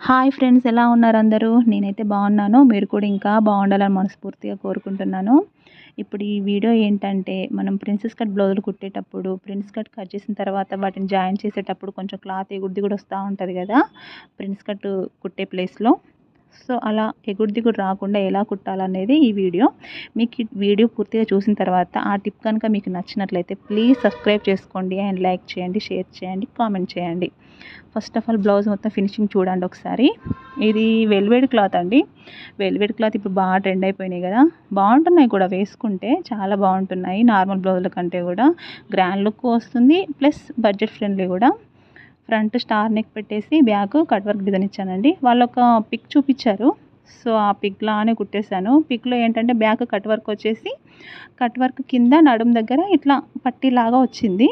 Hi friends ఎలా ఉన్నారు అందరూ? నేనైతే బాగున్నాను. మీరు కూడా ఇంకా బాగుండాలని మనస్ఫూర్తిగా కోరుకుంటున్నాను. ఇప్పుడు ఈ వీడియో ఏంటంటే మనం ప్రిన్సెస్ కట్ బ్లౌజులు కుట్టేటప్పుడు ప్రిన్స్ కట్ కట్ చేసిన తర్వాత వాటిని జాయిన్ చేసేటప్పుడు కొంచెం క్లాత్ ఎగుడిది కూడా వస్తూ ఉంటుంది కదా? ప్రిన్స్ కట్ కుట్టే ప్లేస్లో. సో అలా ఎగురు దిగుడు రాకుండా ఎలా కుట్టాలనేది ఈ వీడియో. మీకు ఈ వీడియో పూర్తిగా చూసిన తర్వాత ఆ టిప్ కనుక మీకు నచ్చినట్లయితే ప్లీజ్ సబ్స్క్రైబ్ చేసుకోండి అండ్ లైక్ చేయండి షేర్ చేయండి కామెంట్ చేయండి. ఫస్ట్ ఆఫ్ ఆల్ బ్లౌజ్ మొత్తం ఫినిషింగ్ చూడండి ఒకసారి. ఇది వెల్వేడ్ క్లాత్ అండి. వెల్వేడ్ క్లాత్ ఇప్పుడు బాగా ట్రెండ్ అయిపోయినాయి కదా. బాగుంటున్నాయి కూడా వేసుకుంటే చాలా బాగుంటున్నాయి నార్మల్ బ్లౌజుల కంటే కూడా. గ్రాండ్ లుక్ వస్తుంది ప్లస్ బడ్జెట్ ఫ్రెండ్లీ కూడా. ఫ్రంట్ స్టార్ నెక్ పెట్టేసి బ్యాక్ కట్ వర్క్ డిజైన్ ఇచ్చానండి. వాళ్ళు ఒక పిక్ చూపించారు. సో ఆ పిక్లానే కుట్టేశాను. పిక్లో ఏంటంటే బ్యాక్ కట్ వర్క్ వచ్చేసి కట్ వర్క్ కింద నడుం దగ్గర ఇట్లా పట్టీలాగా వచ్చింది.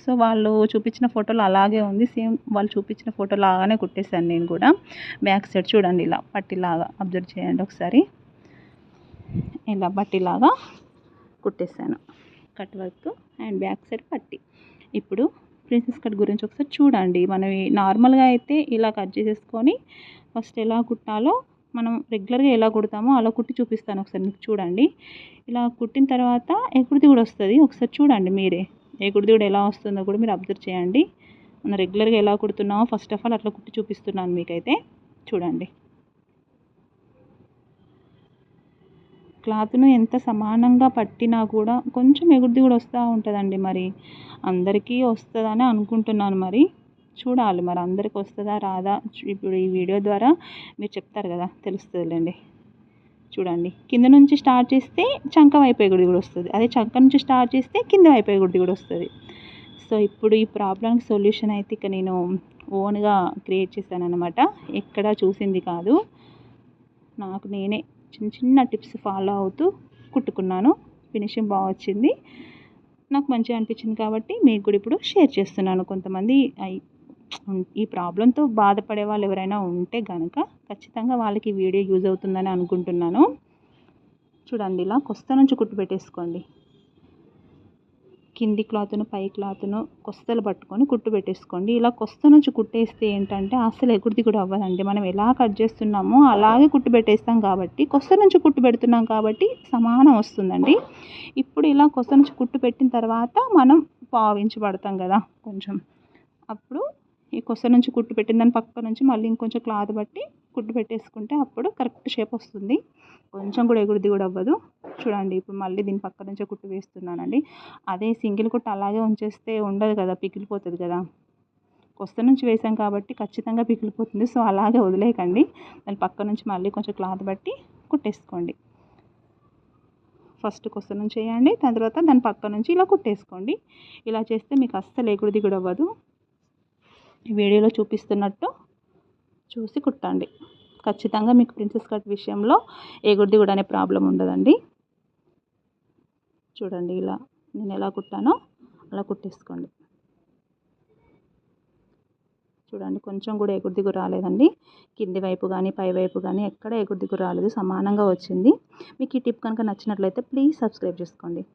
సో వాళ్ళు చూపించిన ఫోటోలు అలాగే ఉంది. సేమ్ వాళ్ళు చూపించిన ఫోటో లాగానే కుట్టేశాను నేను కూడా. బ్యాక్ సైడ్ చూడండి ఇలా పట్టిలాగా అబ్జర్వ్ చేయండి ఒకసారి. ఇలా పట్టీలాగా కుట్టేశాను. Cut work and back side పట్టి. ఇప్పుడు ప్రిన్సెస్ కట్ గురించి ఒకసారి చూడండి. మనం నార్మల్గా అయితే ఇలా కట్ చేసేసుకొని ఫస్ట్ ఎలా కుట్టాలో మనం రెగ్యులర్గా ఎలా కుడతామో అలా కుట్టి చూపిస్తాను ఒకసారి మీకు చూడండి. ఇలా కుట్టిన తర్వాత ఎగురుది కూడా వస్తుంది. ఒకసారి చూడండి మీరే. ఎగురుది కూడా ఎలా వస్తుందో కూడా మీరు అబ్జర్వ్ చేయండి. మనం రెగ్యులర్గా ఎలా కుడుతున్నామో ఫస్ట్ ఆఫ్ ఆల్ అట్లా కుట్టి చూపిస్తున్నాను మీకైతే. చూడండి. క్లాత్ను ఎంత సమానంగా పట్టినా కూడా కొంచెం ఎగురుది కూడా వస్తూ ఉంటుందండి మరి. అందరికీ వస్తుందని అనుకుంటున్నాను మరి. చూడాలి మరి అందరికి వస్తుందా రాదా? ఇప్పుడు ఈ వీడియో ద్వారా మీరు చెప్తారు కదా తెలుస్తుందిలేండి. చూడండి. కింద నుంచి స్టార్ట్ చేస్తే చంక వైపు ఎగురుది కూడా వస్తుంది. అదే చంక నుంచి స్టార్ట్ చేస్తే కింద వైపు ఎగురుది కూడా వస్తుంది. సో ఇప్పుడు ఈ ప్రాబ్లంకి సొల్యూషన్ అయితే ఇక నేను ఓన్గా క్రియేట్ చేశాను అనమాట ఎక్కడా చూసింది కాదు. నాకు నేనే చిన్న చిన్న టిప్స్ ఫాలో అవుతూ కుట్టుకున్నాను. ఫినిషింగ్ బాగా వచ్చింది. నాకు మంచిగా అనిపించింది కాబట్టి మీకు కూడా ఇప్పుడు షేర్ చేస్తున్నాను. కొంతమంది ఈ ప్రాబ్లంతో బాధపడే వాళ్ళు ఎవరైనా ఉంటే కనుక ఖచ్చితంగా వాళ్ళకి వీడియో యూజ్ అవుతుందని అనుకుంటున్నాను. చూడండి ఇలా కొస్త నుంచి కుట్టు పెట్టేసుకోండి. కింది క్లాత్ను పై క్లాత్ను కొస్తలు పట్టుకొని కుట్టు పెట్టేసుకోండి. ఇలా కొస్త నుంచి కుట్టేస్తే ఏంటంటే అసలు ఎగురిది కూడా అవ్వదండి. మనం ఎలా కట్ చేస్తున్నామో అలాగే కుట్టు పెట్టేస్తాం కాబట్టి కొస్త నుంచి కుట్టు పెడుతున్నాం కాబట్టి సమానం వస్తుందండి. ఇప్పుడు ఇలా కొస్త నుంచి కుట్టు పెట్టిన తర్వాత మనం పావించి పడతాం కదా కొంచెం. అప్పుడు ఈ కొస నుంచి కుట్టు పెట్టిన దాని పక్క నుంచి మళ్ళీ ఇంకొంచెం క్లాత్ బట్టి కుట్టు పెట్టేసుకుంటే అప్పుడు కరెక్ట్ షేప్ వస్తుంది. కొంచెం కూడా ఎగురుది కూడా అవ్వదు. చూడండి ఇప్పుడు మళ్ళీ దీని పక్క నుంచే కుట్టు వేస్తున్నానండి. అదే సింగిల్ కుట్టు అలాగే ఉంచేస్తే ఉండదు కదా పిగిలిపోతుంది కదా. కొస్త నుంచి వేసాం కాబట్టి ఖచ్చితంగా పిగిలిపోతుంది సో అలాగే వదిలేయకండి. దాని పక్క నుంచి మళ్ళీ కొంచెం క్లాత్ బట్టి కుట్టేసుకోండి. ఫస్ట్ కొస్త నుంచి వేయండి దాని తర్వాత దాని పక్క నుంచి ఇలా కుట్టేసుకోండి. ఇలా చేస్తే మీకు అస్సలు ఎగుడు కూడా అవ్వదు. వీడియోలో చూపిస్తున్నట్టు చూసి కుట్టండి. ఖచ్చితంగా మీకు ప్రిన్సెస్ కట్ విషయంలో ఎగుడు కూడా అనే ప్రాబ్లం ఉండదండి. చూడండి ఇలా. నేను ఎలా కుట్టానో అలా కుట్టేసుకోండి. చూడండి కొంచెం కూడా ఎగురు రాలేదండి. కింది వైపు కానీ పై వైపు కానీ ఎక్కడ ఎగురు రాలేదు. సమానంగా వచ్చింది. మీకు ఈ టిప్ కనుక నచ్చినట్లయితే ప్లీజ్ సబ్స్క్రైబ్ చేసుకోండి.